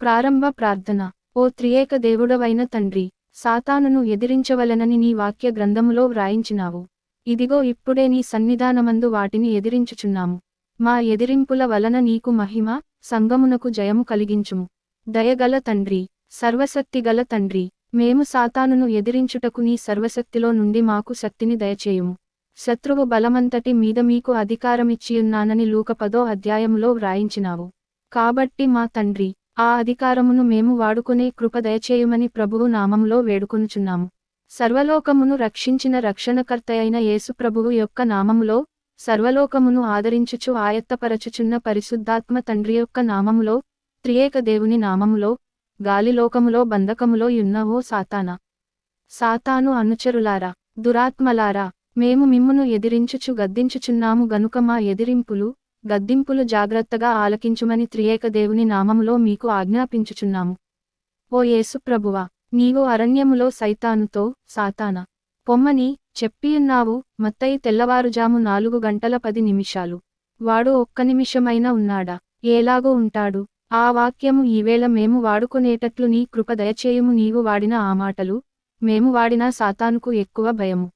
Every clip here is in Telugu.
ప్రారంభ ప్రార్థన. ఓ త్రియేక దేవుడవైన తండ్రి సాతానును ఎదిరించవలెనని నీ వాక్య గ్రంథములో వ్రాయించినావు. ఇదిగో ఇప్పుడే నీ సన్నిధానమందు వాటిని ఎదిరించుచున్నాము. మా ఎదిరింపుల వలన నీకు మహిమ సంగమునకు జయము కలిగించుము. దయగల తండ్రి సర్వశక్తిగల తండ్రి మేము సాతానును ఎదిరించుటకు నీ సర్వశక్తిలో నుండి మాకు శక్తిని దయచేయుము. శత్రువు బలమంతటి మీద మీకు అధికారమిచ్చియున్నానని లూకపదో అధ్యాయములో వ్రాయించినావు. కాబట్టి మా తండ్రి ఆ అధికారమును మేము వాడుకునే కృప దయచేయుమని ప్రభువు నామంలో వేడుకొనుచున్నాము. సర్వలోకమును రక్షించిన రక్షణకర్తయైన యేసుప్రభువు యొక్క నామములో సర్వలోకమును ఆదరించుచు ఆయత్తపరచుచున్న పరిశుద్ధాత్మ తండ్రి యొక్క నామములో త్రియేక దేవుని నామములో గాలిలోకములో బంధకములో యున్నవో సాతానా. సాతాను అనుచరులారా దురాత్మలారా మేము మిమ్మును ఎదిరించుచు గద్దించుచున్నాము గనుక మా ఎదిరింపులు గద్దింపులు జాగ్రత్తగా ఆలకించుమని త్రియేక దేవుని నామములో మీకు ఆజ్ఞాపించుచున్నాము. ఓ యేసుప్రభువా నీవు అరణ్యములో సైతానుతో సాతాన పొమ్మని చెప్పియున్నావు మత్తయి తెల్లవారుజాము నాలుగు గంటల పది నిమిషాలు. వాడు ఒక్క నిమిషమైన ఉన్నాడా? ఏలాగో ఉంటాడు? ఆ వాక్యము ఈవేళ మేము వాడుకునేటట్లు నీ కృప నీవు వాడిన ఆ మాటలు మేము వాడిన సాతానుకు ఎక్కువ భయము.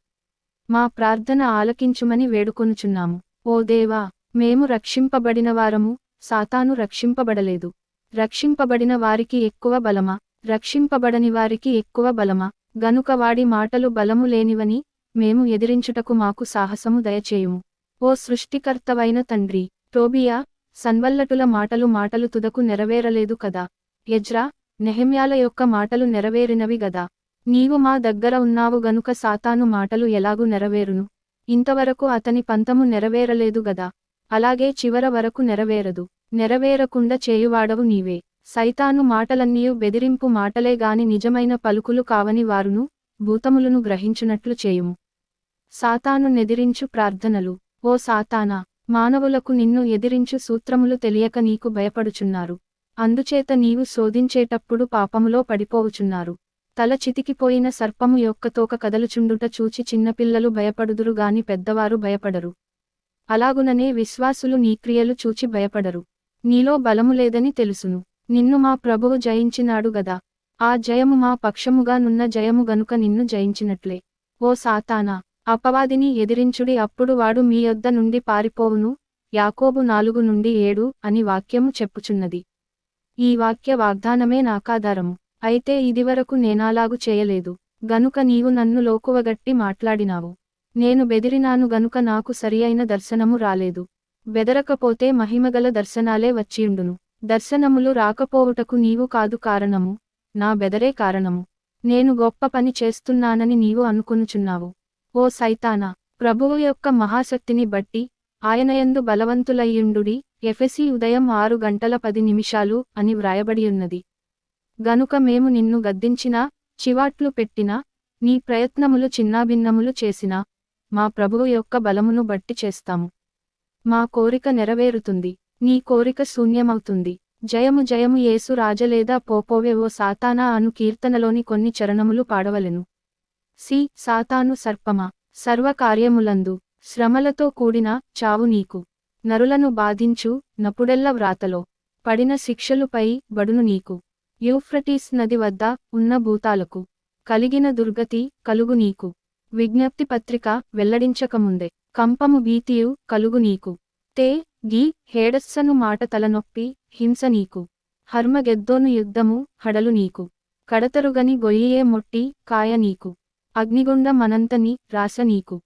మా ప్రార్థన ఆలకించుమని వేడుకొనుచున్నాము. ఓ దేవా మేము రక్షింపబడిన వారము సాతాను రక్షింపబడలేదు. రక్షింపబడిన వారికి ఎక్కువ బలమా? రక్షింపబడని వారికి ఎక్కువ బలమా? గనుక వాడి మాటలు బలము లేనివని మేము ఎదిరించుటకు మాకు సాహసము దయచేయుము. ఓ సృష్టికర్తవైన తండ్రి టోబియా సన్వల్లటుల మాటలు మాటలు తుదకు నెరవేరలేదు కదా? ఎజ్రా నెహమ్యాల యొక్క మాటలు నెరవేరినవి గదా? నీవు మా దగ్గర ఉన్నావు గనుక సాతాను మాటలు ఎలాగు నెరవేరును. ఇంతవరకు అతని పంతము నెరవేరలేదు గదా? అలాగే చివర వరకు నెరవేరదు. నెరవేరకుండా చేయువాడవు నీవే. సైతాను మాటలన్నీయు బెదిరింపు మాటలే గాని నిజమైన పలుకులు కావని వారును భూతములను గ్రహించునట్లు చేయుము. సాతాను నెదిరించు ప్రార్థనలు. ఓ సాతానా! మానవులకు నిన్ను ఎదిరించు సూత్రములు తెలియక నీకు భయపడుచున్నారు. అందుచేత నీవు శోధించేటప్పుడు పాపములో పడిపోవుచున్నారు. తల చితికిపోయిన సర్పము యొక్క తోక కదలుచుండుట చూచి చిన్నపిల్లలు భయపడుదురు గాని పెద్దవారు భయపడరు. అలాగుననే విశ్వాసులు నీ క్రియలు చూచి భయపడరు. నీలో బలము లేదని తెలుసును. నిన్ను మా ప్రభువు జయించినాడు గదా. ఆ జయము మా పక్షముగా నున్న జయము గనుక నిన్ను జయించినట్లే. ఓ సాతానా! అపవాదిని ఎదిరించుడి అప్పుడు వాడు మీ యొద్ద నుండి పారిపోవును. యాకోబు నాలుగు నుండి ఏడు అని వాక్యము చెప్పుచున్నది. ఈ వాక్య వాగ్దానమే నాకాధారము. అయితే ఇదివరకు నేనాలాగు చేయలేదు. గనుక నీవు నన్ను లోకువగట్టి మాట్లాడినావు. నేను బెదిరినాను గనుక నాకు సరియైన దర్శనము రాలేదు. బెదరకపోతే మహిమగల దర్శనాలే వచ్చియుండును. దర్శనములు రాకపోవుటకు నీవు కాదు కారణము. నా బెదరే కారణము. నేను గొప్ప పని చేస్తున్నానని నీవు అనుకొనుచున్నావు. ఓ సైతానా! ప్రభువు యొక్క మహాశక్తిని బట్టి ఆయనయందు బలవంతులయ్యుండుడి. ఎఫెసి ఉదయం ఆరు గంటల పది నిమిషాలు అని వ్రాయబడియున్నది. గనుక మేము నిన్ను గద్దించినా చివాట్లు పెట్టినా నీ ప్రయత్నములు చిన్నాభిన్నములు చేసినా మా ప్రభువు యొక్క బలమును బట్టి చేస్తాము. మా కోరిక నెరవేరుతుంది. నీ కోరిక శూన్యమవుతుంది. జయము జయము యేసు రాజలేదా పోపోవేవో ఓ సాతానా అను కీర్తనలోని కొన్ని చరణములు పాడవలెను. సి. సాతాను సర్పమా. సర్వకార్యములందు శ్రమలతో కూడిన చావు నీకు. నరులను బాధించు నపుడెల్ల వ్రాతలో. పడిన శిక్షలుపై బడును నీకు. యూఫ్రటీస్ నది వద్ద ఉన్న భూతాలకు. కలిగిన దుర్గతి కలుగు నీకు. విజ్ఞప్తి పత్రిక వెల్లడించకముందే. కంపము భీతియు కలుగు నీకు. తే గీ హేడస్సను మాట తలనొప్పి హింస నీకు. హర్మగెద్దోను యుద్ధము హడలు నీకు. కడతరుగని గొయ్యే మొట్టి కాయ నీకు. అగ్నిగుండ మనంతని రాస నీకు.